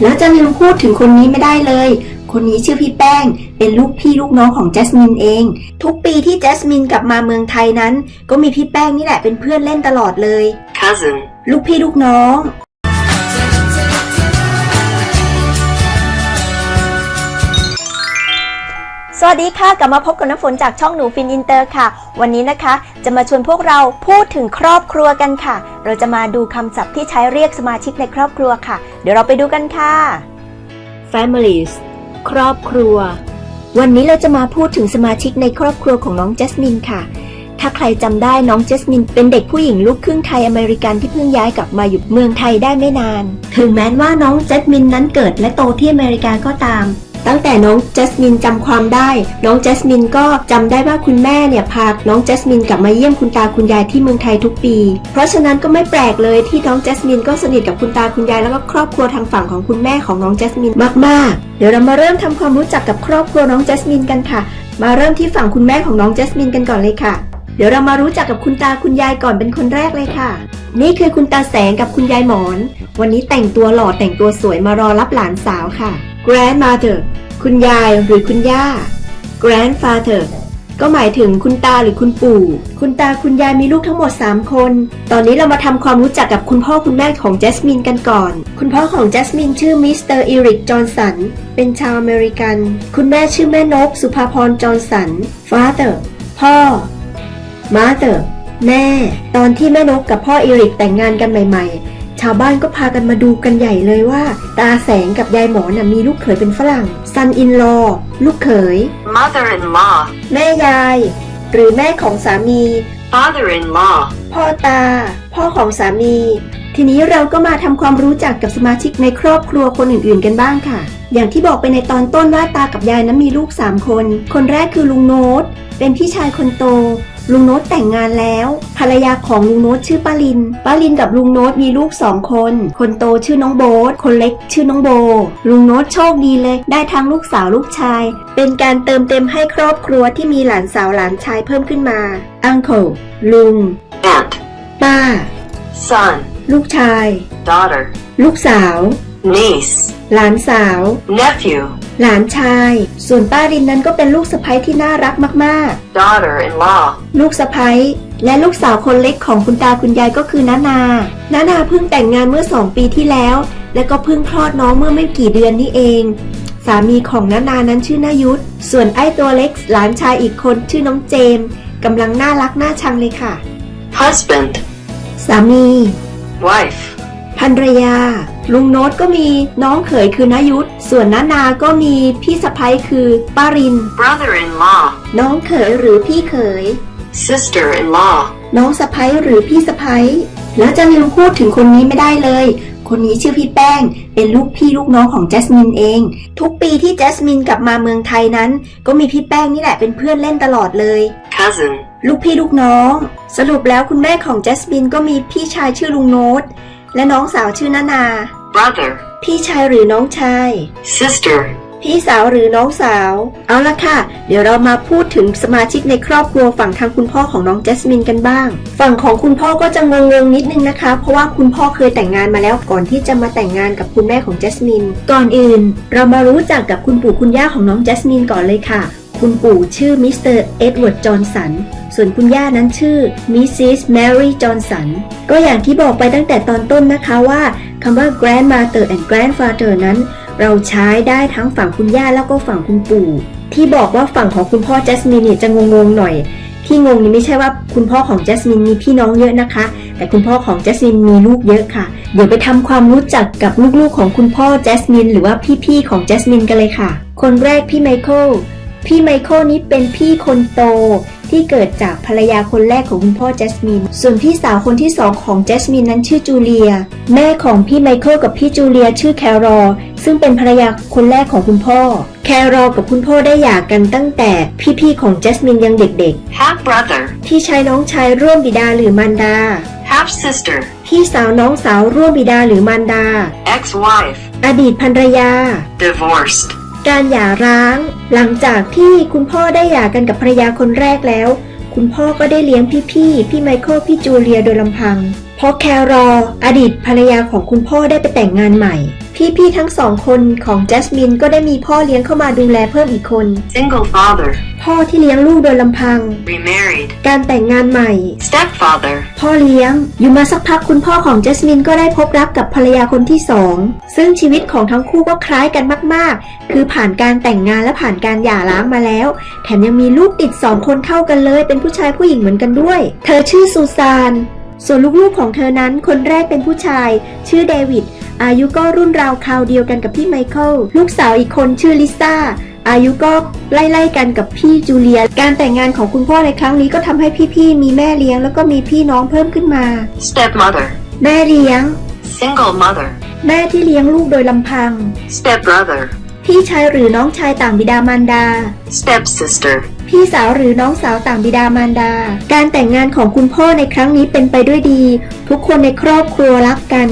แล้วจะลืมพูดถึงคนนี้ไม่ได้เลย คนนี้ชื่อพี่แป้ง เป็นลูกพี่ลูกน้องของแจสมินเอง ทุกปีที่แจสมินกลับมาเมืองไทยนั้น ก็มีพี่แป้งนี่แหละเป็นเพื่อนเล่นตลอดเลย cousin, ลูกพี่ลูกน้อง สวัสดีค่ะ กลับมาพบกับน้ำฝนจากช่องหนูฟินอินเตอร์ค่ะ วันนี้นะคะ จะมาชวนพวกเราพูดถึงครอบครัวกันค่ะ เราจะมาดูคำศัพท์ที่ใช้เรียกสมาชิกในครอบครัวค่ะ เดี๋ยวเราไปดูกันค่ะ families ครอบครัว วันนี้เราจะมาพูดถึงสมาชิกในครอบครัวของน้องแจสมินค่ะ ถ้าใครจำได้น้องแจสมินเป็นเด็กผู้หญิงลูกครึ่งไทยอเมริกันที่เพิ่งย้ายกลับมาอยู่เมืองไทยได้ไม่นาน ถึงแม้ว่าน้องแจสมินนั้นเกิดและโตที่อเมริกาก็ตาม ตั้งแต่น้องแจสมินจำความได้ น้องแจสมินก็จำได้ว่าคุณแม่เนี่ยพาน้องแจสมินกลับมาเยี่ยมคุณตาคุณยายที่เมืองไทยทุกปี เพราะฉะนั้นก็ไม่แปลกเลยที่น้องแจสมินก็สนิทกับคุณตาคุณยายแล้วก็ครอบครัวทางฝั่งของคุณแม่ของน้องแจสมินมากๆ เดี๋ยวเรามาเริ่มทำความรู้จักกับครอบครัวน้องแจสมินกันค่ะ มาเริ่มที่ฝั่งคุณแม่ของน้องแจสมินกันก่อนเลยค่ะ เดี๋ยวเรามารู้จักกับคุณตาคุณยายก่อนเป็นคนแรกเลยค่ะ นี่คือคุณตาแสงกับคุณยายหมอน วันนี้แต่งตัวหล่อแต่งตัวสวยมารอรับหลานสาวค่ะ grandmother คุณยายหรือคุณย่า grandfather ก็หมายถึงคุณตาหรือคุณปู่ คุณตาคุณยายมีลูกทั้งหมด 3 คน ตอนนี้เรามาทำความรู้จักกับคุณพ่อคุณแม่ของแจสมินกันก่อน คุณพ่อของแจสมินชื่อมิสเตอร์อีริกจอห์นสัน เป็นชาวอเมริกัน คุณแม่ชื่อแม่นกสุภาพรจอห์นสัน father พ่อ mother แม่ ตอนที่แม่นกกับพ่ออีริกแต่งงานกันใหม่ ๆ ชาวบ้านก็พากันมาดูกันใหญ่เลยว่า ตาแสงกับยายหมอน่ะมีลูกเขยเป็นฝรั่ง son in law ลูกเขย mother-in-law, แม่ยาย หรือแม่ของสามี father-in-law, พ่อตา พ่อของสามี ทีนี้เราก็มาทำความรู้จักกับสมาชิกในครอบครัวคนอื่น ๆ กันบ้างค่ะ อย่างที่บอกไปในตอนต้นว่าตากับยายนั้นมีลูก 3 คน คนแรกคือลุงโน้ตเป็นพี่ชายคนโต ลุงโน้ตแต่งงานแล้ว ภรรยาของลุงโน้ตชื่อป้าลิน ป้าลินกับลุงโน้ตมีลูกสองคน คนโตชื่อน้องโบ๊ท คนเล็กชื่อน้องโบ ลุงโน้ตโชคดีเลย ได้ทั้งลูกสาวลูกชาย เป็นการเติมเต็มให้ครอบครัวที่มีหลานสาวหลานชายเพิ่มขึ้นมา uncle ลุง aunt, ป้า son, ลูกชาย daughter, ลูกสาว niece, หลานสาว nephew, หลานชาย ส่วนป้ารินนั้นก็เป็นลูกสะใภ้ที่น่ารักมาก daughter-in-law, ๆ ลูกสะใภ้และลูกสาวคนเล็กของคุณตาคุณยายก็คือนานานานาเพิ่งแต่งงานเมื่อสองปีที่แล้ว และก็เพิ่งคลอดน้องเมื่อไม่กี่เดือนนี่เอง สามีของนานานั้นชื่อนายุทธ ส่วนไอ้ตัวเล็กหลานชายอีกคนชื่อน้องเจมส์กำลังน่ารักน่าชังเลยค่ะ husband, สามี wife, ภรรยา ลุงโน้ตก็มีน้องเขยคือนายุทธส่วนนานาก็มีพี่สะพ้ยคือป้าริน brother-in-law, น้องเขยหรือพี่เขย sister-in-law, น้องสะพ้ยหรือพี่สะพ้ยแล้วจะลืมพูดถึงคนนี้ไม่ได้เลย คนนี้ชื่อพี่แป้ง เป็นลูกพี่ลูกน้องของแจสมินเอง ทุกปีที่แจสมินกลับมาเมืองไทยนั้น ก็มีพี่แป้งนี่แหละเป็นเพื่อนเล่นตลอดเลย cousin, ลูกพี่ลูกน้อง สรุปแล้วคุณแม่ของแจสมินก็มีพี่ชายชื่อลุงโน้ต และน้องสาวชื่อนานา brother, พี่ชายหรือน้องชาย sister, พี่สาวหรือน้องสาว เอาละค่ะ เดี๋ยวเรามาพูดถึงสมาชิกในครอบครัวฝั่งทางคุณพ่อของน้องแจสมินกันบ้าง ฝั่งของคุณพ่อก็จะงงๆนิดนึงนะคะ เพราะว่าคุณพ่อเคยแต่งงานมาแล้วก่อนที่จะมาแต่งงานกับคุณแม่ของแจสมิน ก่อนอื่น เรามารู้จักกับคุณปู่คุณย่าของน้องแจสมินก่อนเลยค่ะ คุณปู่ชื่อมิสเตอร์เอ็ดเวิร์ดจอห์นสัน ส่วนคุณย่านั้นชื่อมิสซิสแมรี่จอห์นสัน ก็อย่างที่บอกไปตั้งแต่ตอนต้นนะคะว่าคำว่า grandmother and grandfather นั้น เราใช้ได้ทั้งฝั่งคุณย่าแล้วก็ฝั่งคุณปู่ ที่บอกว่าฝั่งของคุณพ่อแจสมินเนี่ยจะงงๆหน่อย ที่งงนี่ไม่ใช่ว่าคุณพ่อของแจสมินมีพี่น้องเยอะนะคะ แต่คุณพ่อของแจสมินมีลูกเยอะค่ะ เดี๋ยวไปทำความรู้จักกับลูกๆของคุณพ่อแจสมินหรือว่าพี่ๆของแจสมินกันเลยค่ะ คนแรกพี่ไมเคิล พี่ไมเคิลนี้เป็นพี่คนโตที่เกิดจากภรรยาคนแรกของคุณพ่อแจสมิน ส่วนพี่สาวคนที่สองของแจสมินนั้นชื่อจูเลีย แม่ของพี่ไมเคิลกับพี่จูเลียชื่อแครอลซึ่งเป็นภรรยาคนแรกของคุณพ่อ แครอลกับคุณพ่อได้หย่ากันตั้งแต่พี่ๆของแจสมินยังเด็ก half brother, ๆพี่ชายน้องชายร่วมบิดาหรือมารดา half sister, พี่สาวน้องสาวร่วมบิดาหรือมารดา ex-wife, อดีตภรรยา divorced, การหย่าร้าง หลังจากที่คุณพ่อได้หย่ากันกับภรรยาคนแรกแล้ว คุณพ่อก็ได้เลี้ยงพี่พี่พี่ไมเคิลพี่จูเลียโดยลำพัง เพราะแครออดีตภรรยาของคุณพ่อได้ไปแต่งงานใหม่ พี่ๆทั้งสองคนของแจสมินก็ได้มีพ่อเลี้ยงเข้ามาดูแลเพิ่มอีกคน Single father. พ่อที่เลี้ยงลูกโดยลำพัง Remarried. การแต่งงานใหม่ Stepfather. พ่อเลี้ยง อยู่มาสักพักคุณพ่อของเจสมินก็ได้พบรักกับภรรยาคนที่สองซึ่งชีวิตของทั้งคู่ก็คล้ายกันมาก ๆ คือผ่านการแต่งงานและผ่านการหย่าร้างมาแล้ว แถมยังมีลูกติดสองคนเท่ากันเลย เป็นผู้ชายผู้หญิงเหมือนกันด้วย เธอชื่อซูซานส่วนลูกๆของเธอนั้นคนแรกเป็นผู้ชาย ชื่อเดวิด อายุก็รุ่นราวคราวเดียวกันกับพี่ไมเคิลลูกสาวอีกคนชื่อลิซ่าอายุก็ไล่ๆกันกับพี่จูเลีย การแต่งงานของคุณพ่อในครั้งนี้ก็ทำให้พี่ๆมีแม่เลี้ยงแล้วก็มีพี่น้องเพิ่มขึ้นมา Stepmother. แม่เลี้ยง Single mother. แม่ที่เลี้ยงลูกโดยลำพัง Stepbrother. พี่ชายหรือน้องชายต่างบิดามารดา Stepsister. พี่สาวหรือน้องสาวต่างบิดามารดา การแต่งงานของคุณพ่อในครั้งนี้เป็นไปด้วยดี ทุกคนในครอบครัวรักกัน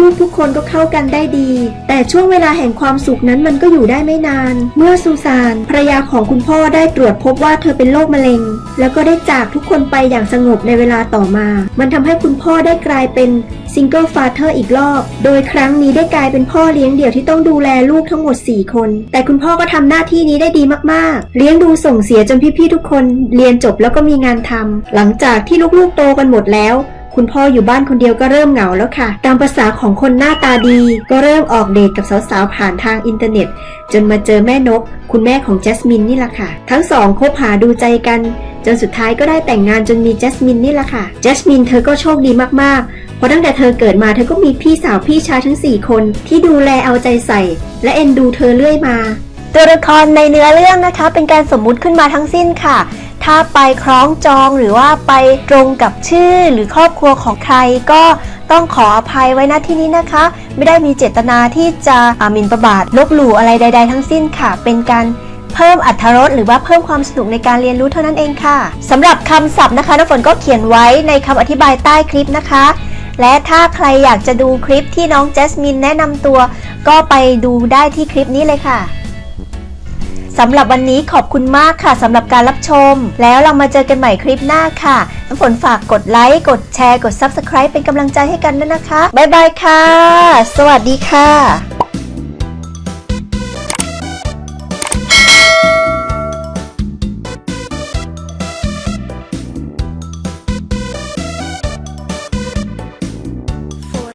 ลูกๆทุกคนก็เข้ากันได้ดี แต่ช่วงเวลาแห่งความสุขนั้นมันก็อยู่ได้ไม่นาน เมื่อซูซานภรรยาของคุณพ่อได้ตรวจพบว่าเธอเป็นโรคมะเร็ง แล้วก็ได้จากทุกคนไปอย่างสงบในเวลาต่อมา มันทำให้คุณพ่อได้กลายเป็นซิงเกิลฟาเธอร์อีกรอบ โดยครั้งนี้ได้กลายเป็นพ่อเลี้ยงเดี่ยวที่ต้องดูแลลูกทั้งหมด 4 คน แต่คุณพ่อก็ทำหน้าที่นี้ได้ดีมากๆ เลี้ยงดูส่งเสียจนนพี่ๆทุกคนเรียนจบแล้วก็มีงานทำหลังจากที่ลูกๆโตกันหมดแล้ว คุณพ่ออยู่บ้านคนเดียวก็เริ่มเหงาแล้วค่ะ ตามภาษาของคนหน้าตาดี ก็เริ่มออกเดทกับสาวๆผ่านทางอินเทอร์เน็ต จนมาเจอแม่นก คุณแม่ของแจสมินนี่แหละค่ะ ทั้งสองคบหาดูใจกันจนสุดท้ายก็ได้แต่งงานจนมีแจสมินนี่แหละค่ะ แจสมินเธอก็โชคดีมากๆ เพราะตั้งแต่เธอเกิดมาเธอก็มีพี่สาวพี่ชายทั้ง 4 คน ที่ดูแลเอาใจใส่ และเอ็นดูเธอเรื่อยมา ตัวละครในเนื้อเรื่องนะคะ เป็นการสมมุติขึ้นมาทั้งสิ้นค่ะ ถ้าไปคล้องจองหรือว่าไปตรงกับชื่อหรือครอบครัวของใครก็ต้องขออภัยไว้ณที่นี้นะคะ ไม่ได้มีเจตนาที่จะหมิ่นประมาทลบหลู่อะไรใด ๆ ทั้งสิ้นค่ะ เป็นการเพิ่มอัธรสหรือว่าเพิ่มความสนุกในการเรียนรู้เท่านั้นเองค่ะสำหรับคำศัพท์นะคะน้ำฝนก็เขียนไว้ในคำอธิบายใต้คลิปนะคะ และถ้าใครอยากจะดูคลิปที่น้องแจสมินแนะนำตัว ก็ไปดูได้ที่คลิปนี้เลยค่ะ สำหรับวันนี้ขอบคุณมากค่ะสำหรับการรับชม แล้วเรามาเจอกันใหม่คลิปหน้าค่ะ น้ำฝนฝากกดไลค์ กดแชร์ กด Subscribe เป็นกำลังใจให้กันด้วยนะคะ บ๊ายบายค่ะ สวัสดีค่ะ